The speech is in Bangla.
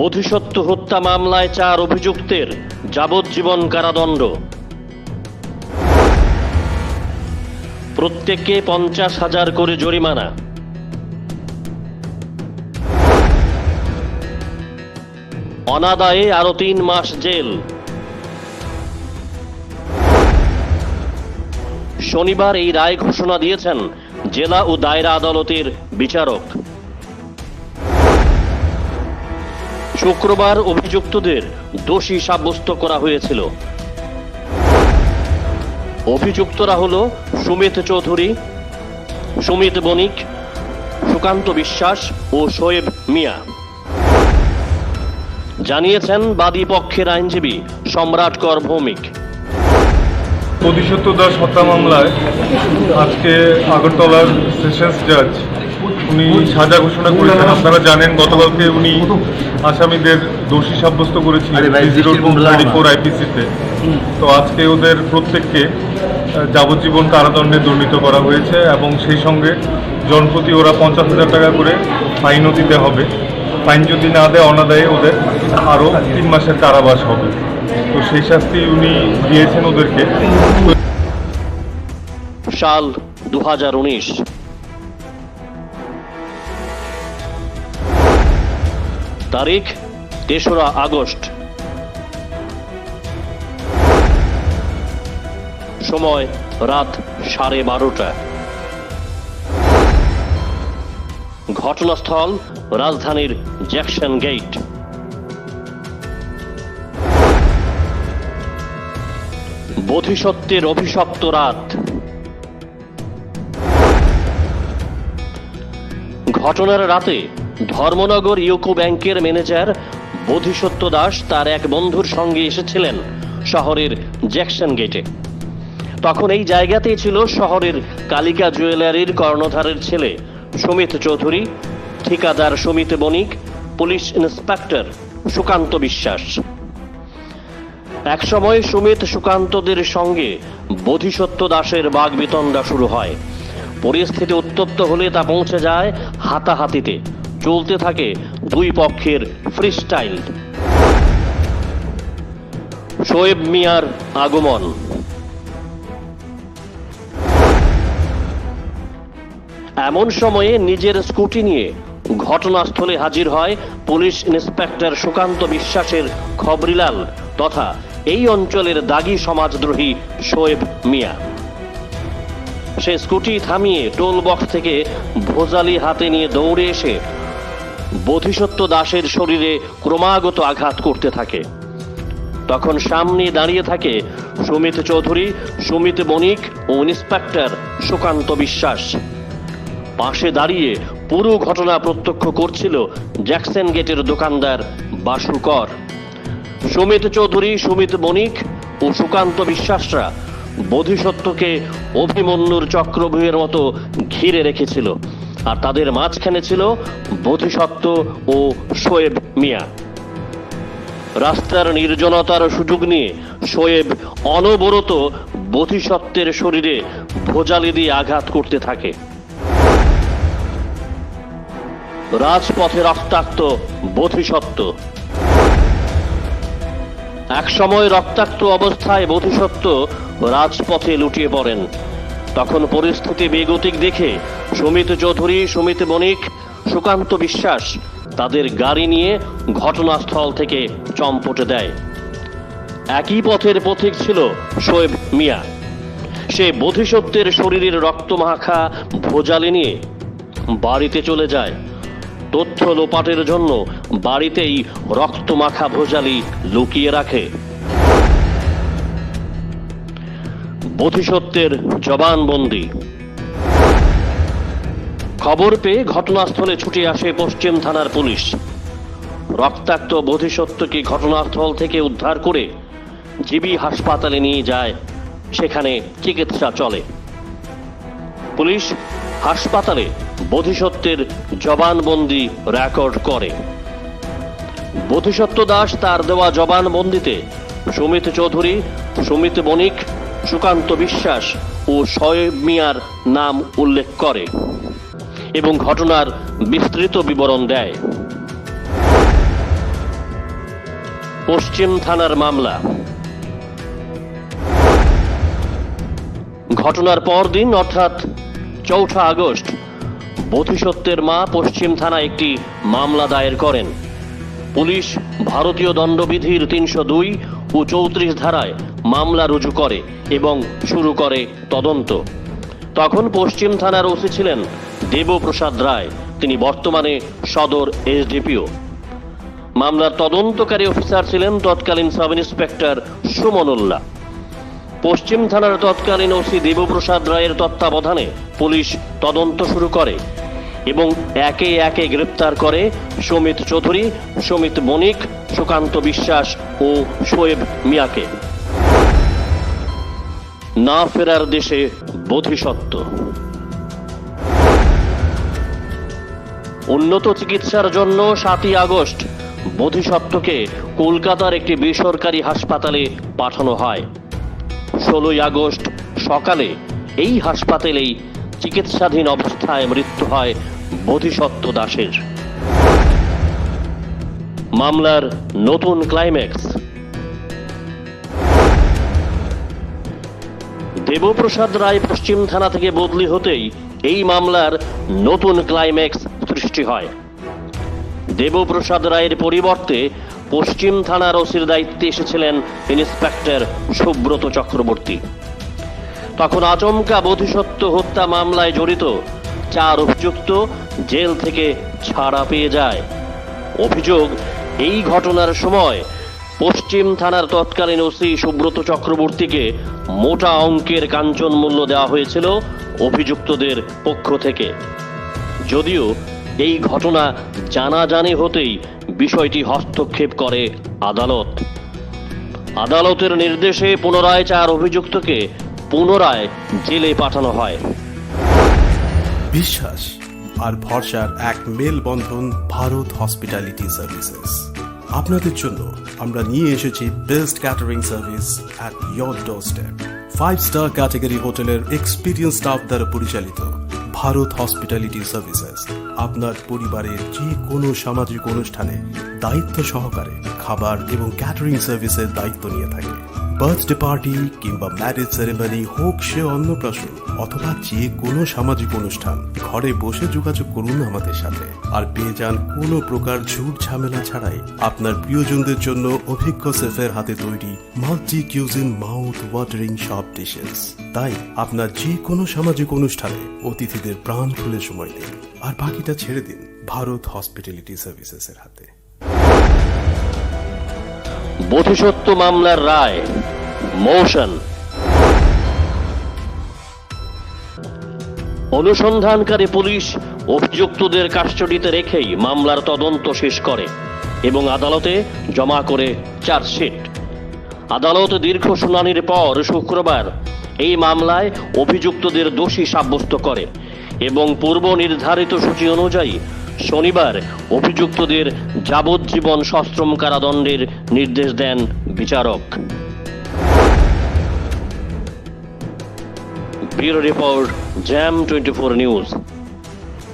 বোধিসত্ত্ব হত্যা মামলায় চার অভিযুক্তের যাবজ্জীবন কারাদণ্ড। প্রত্যেককে পঞ্চাশ হাজার করে জরিমানা। অনাদায়ে আরও তিন মাস জেল। শনিবার এই রায় ঘোষণা দিয়েছেন জেলা ও দায়রা আদালতের বিচারক। শুক্রবার অভিযুক্তদের দোষী সাব্যস্ত করা হয়েছিল। অভিযুক্তরা হল সুমিত চৌধুরী, সুমিত বণিক, সুকান্ত বিশ্বাস ও শোয়েব মিয়া। জানিয়েছেন বাদী পক্ষের আইনজীবী সম্রাট কর ভৌমিক। প্রতিশোধ দাস হত্যা মামলায় আজকে আগরতলার সেশনস জাজ উনি সাজা ঘোষণা করেছেন। আপনারা জানেন গতকালকে উনি আসামিদের দোষী সাব্যস্ত করেছিলেন জিরো টু থার্টি ফোর আইপিসিতে তো। আজকে ওদের প্রত্যেককে যাবজ্জীবন কারাদণ্ডে দণ্ডিত করা হয়েছে এবং সেই সঙ্গে জনপ্রতি ওরা পঞ্চাশ হাজার টাকা করে ফাইনও দিতে হবে। ফাইন যদি না দেয় অনাদায়ে ওদের আরও তিন মাসের কারাবাস হবে। তো সেই শাস্তি উনি দিয়েছেন ওদেরকে। সাল দু তারিখ, তেসরা আগস্ট। সময়, রাত সাড়ে বারোটা। ঘটনাস্থল, রাজধানীর জ্যাকসন গেট বোধিসত্ত্বের অভিশপ্ত রাত। ঘটনার রাতে ধর্মনগর ইউকো ব্যাংকের ম্যানেজার বোধিসত্ত্ব দাস তার এক বন্ধুর সঙ্গে এসেছিলেন শহরের জ্যাকসন গেটে। তখন এই জায়গাতেই ছিল শহরের কালিকা জুয়েলারির কর্ণধারের ছেলে সুমিত চৌধুরী, ঠিকাদার সুমিত বণিক, পুলিশ ইন্সপেক্টর সুকান্ত বিশ্বাস। একসময় সুমিত সুকান্তদের সঙ্গে বোধিসত্ত্ব দাসের বাগবিতণ্ডা শুরু হয়। পরিস্থিতি উত্তপ্ত হলে তা পৌঁছে যায় হাতাহাতিতে। চলতে থাকে দুই পক্ষের ফ্রিস্টাইল শোয়েব মিয়ার আগমন। এমন সময়ে নিজের স্কুটি নিয়ে ঘটনাস্থলে হাজির হয় পুলিশ ইন্সপেক্টর সুকান্ত বিশ্বাসের খবরিলাল তথা এই অঞ্চলের দাগি সমাজদ্রোহী শোয়েব মিয়া। সে স্কুটি থামিয়ে টোল বক্স থেকে ভোজালি হাতে নিয়ে দৌড়ে এসে বোধিসত্ত্ব দাসের শরীরে ক্রমাগত আঘাত করতে থাকে। তখন সামনে দাঁড়িয়ে থাকে সুমিত চৌধুরী, সুমিত বণিক ও ইন্সপেক্টর সুকান্ত বিশ্বাস। পাশে দাঁড়িয়ে পুরো ঘটনা প্রত্যক্ষ করছিল জ্যাকসন গেটের দোকানদার বাসু কর সুমিত চৌধুরী, সুমিত বণিক ও সুকান্ত বিশ্বাসরা বোধিসত্ত্বকে অভিমন্যুর চক্রভূহের মতো ঘিরে রেখেছিল। আর তাদের মাঝখানে ছিল বোধিসত্ত্ব ও শোয়েব মিয়া। রাস্তার নির্জনতার সুযোগ নিয়ে শোয়েব অনবরত বোধিসত্ত্বের শরীরে ভোজালি দিয়ে আঘাত করতে থাকে। রাজপথে রক্তাক্ত বোধিসত্ত্ব। এক সময় রক্তাক্ত অবস্থায় বোধিসত্ত্ব রাজপথে লুটিয়ে পড়েন। তখন পরিস্থিতি বেগতিক দেখে সুমিত চৌধুরী, সুমিত বণিক, সুকান্ত বিশ্বাস তাদের গাড়ি নিয়ে ঘটনাস্থল থেকে চম্পটে দেয়। একই পথের পথিক ছিল শোয়েব মিয়া। সে বোধিসত্ত্বের শরীরের রক্তমাখা ভোজালি নিয়ে বাড়িতে চলে যায়। তথ্য লোপাটের জন্য বাড়িতেই রক্তমাখা ভোজালি লুকিয়ে রাখে। বোধিসত্ত্বের জবানবন্দি। খবর পেয়ে ঘটনাস্থলে ছুটে আসে পশ্চিম থানার পুলিশ। রক্তাক্ত বোধিসত্ত্বকে ঘটনাস্থল থেকে উদ্ধার করে জিবি হাসপাতালে নিয়ে যায়। সেখানে চিকিৎসা চলে। পুলিশ হাসপাতালে বোধিসত্ত্বের জবানবন্দি রেকর্ড করে। বোধিসত্ত্ব দাস তার দেওয়া জবানবন্দিতে সুমিত চৌধুরী, সুমিত বণিক সুকান্ত বিশ্বাস ও শোয়েব মিয়ার নাম উল্লেখ করে এবং ঘটনার বিস্তৃত বিবরণ দেয়। পশ্চিম থানার মামলা। ঘটনার পরদিন, অর্থাৎ চৌঠা আগস্ট বোধিসত্ত্বের মা পশ্চিম থানায় একটি মামলা দায়ের করেন। পুলিশ ভারতীয় দণ্ডবিধির তিনশো দুই ও চৌত্রিশ ধারায় মামলা রুজু করে এবং শুরু করে তদন্ত। তখন পশ্চিম থানার ওসি ছিলেন দেবপ্রসাদ রায়, তিনি বর্তমানে সদর এসডিপিও। মামলার তদন্তকারী অফিসার ছিলেন তৎকালীন সাব ইন্সপেক্টর সুমনুল্লাহ। পশ্চিম থানার তৎকালীন ওসি দেবপ্রসাদ রায়ের তত্ত্বাবধানে পুলিশ তদন্ত শুরু করে এবং একে একে গ্রেপ্তার করে সমিত চৌধুরী, সমিত বণিক সুকান্ত বিশ্বাস ও শোয়েব মিয়াকে। না ফেরার দেশে বোধিসত্ত্ব। উন্নত চিকিৎসার জন্য সাতই আগস্ট বোধিসত্ত্বকে কলকাতার একটি বেসরকারি হাসপাতালে পাঠানো হয়। ষোলোই আগস্ট সকালে এই হাসপাতালেই চিকিৎসাধীন অবস্থায় মৃত্যু হয় বোধিসত্ত্ব দাসের। মামলার নতুন ক্লাইম্যাক্স দেবপ্রসাদ রায় পশ্চিম থানা থেকে বদলি হতেই এই মামলার নতুন ক্লাইম্যাক্স সৃষ্টি হয়। দেবপ্রসাদ রায়ের পরিবর্তে পশ্চিম থানার ওসির দায়িত্বে এসেছিলেন ইন্সপেক্টর সুব্রত চক্রবর্তী। তখন আচমকা বোধিসত্ত্ব হত্যা মামলায় জড়িত চার অভিযুক্ত জেল থেকে ছাড়া পেয়ে যায়। অভিযোগ, এই ঘটনার সময় পশ্চিম থানার তৎকালীন ওসি সুব্রত চক্রবর্তীকে মোটা অঙ্কের কাঞ্চন মূল্য দেওয়া হয়েছিল অভিযুক্তদের পক্ষ থেকে। যদিও এই ঘটনা জানাজানি হতেই বিষয়টি হস্তক্ষেপ করে আদালত। আদালতের নির্দেশে পুনরায় চার অভিযুক্তকে পুনরায় জেলে পাঠানো হয়। বিশ্বাস আর ভরসার এক মেলবন্ধন ভারত হসপিটালিটি সার্ভিসেস। আপনাদের জন্য আমরা নিয়ে এসেছি best catering service at door step five star category হোটেলের এক্সপিরিয়েন্স স্টাফ দ্বারা পরিচালিত ভারত হসপিটালিটি সার্ভিসেস আপনার পরিবারের যে কোনো সামাজিক অনুষ্ঠানে দায়িত্ব সহকারে খাবার এবং ক্যাটারিং সার্ভিসের দায়িত্ব নিয়ে থাকে বার্থডে পার্টি কিংবা ম্যারেজ সেরেমনি হোক সে অন্নপ্রাশন অথবা যে কোনো সামাজিক অনুষ্ঠান, ঘরে বসে যোগাযোগ করুন আমাদের সাথে। আর পেয়ে যান কোনো প্রকার ঝুট ঝামেলা ছাড়াই আপনার প্রিয়জনদের জন্য অভিজ্ঞ শেফের হাতে তৈরি মাল্টি কিউজিন মাউথ ওয়াটারিং সব ডিশেস। তাই আপনার যে কোনো সামাজিক অনুষ্ঠানে অতিথিদের প্রাণ খুলে সময় দিন। আর বাকিটা ছেড়ে দিন ভারত হসপিটালিটি সার্ভিসেসের হাতে। বোধিসত্ত্ব মামলার রায়, মোশন। অনুসন্ধানকারী পুলিশ অভিযুক্তদের কাস্টডিতে রেখেই মামলার তদন্ত শেষ করে এবং আদালতে জমা করে চার্জশিট। আদালত দীর্ঘ শুনানির পর শুক্রবার এই মামলায় অভিযুক্তদের দোষী সাব্যস্ত করে এবং পূর্ব নির্ধারিত সূচি অনুযায়ী শনিবার অভিযুক্তদের যাবজ্জীবন সশ্রম কারাদণ্ডের নির্দেশ দেন বিচারক। Bureau report jam twenty four news.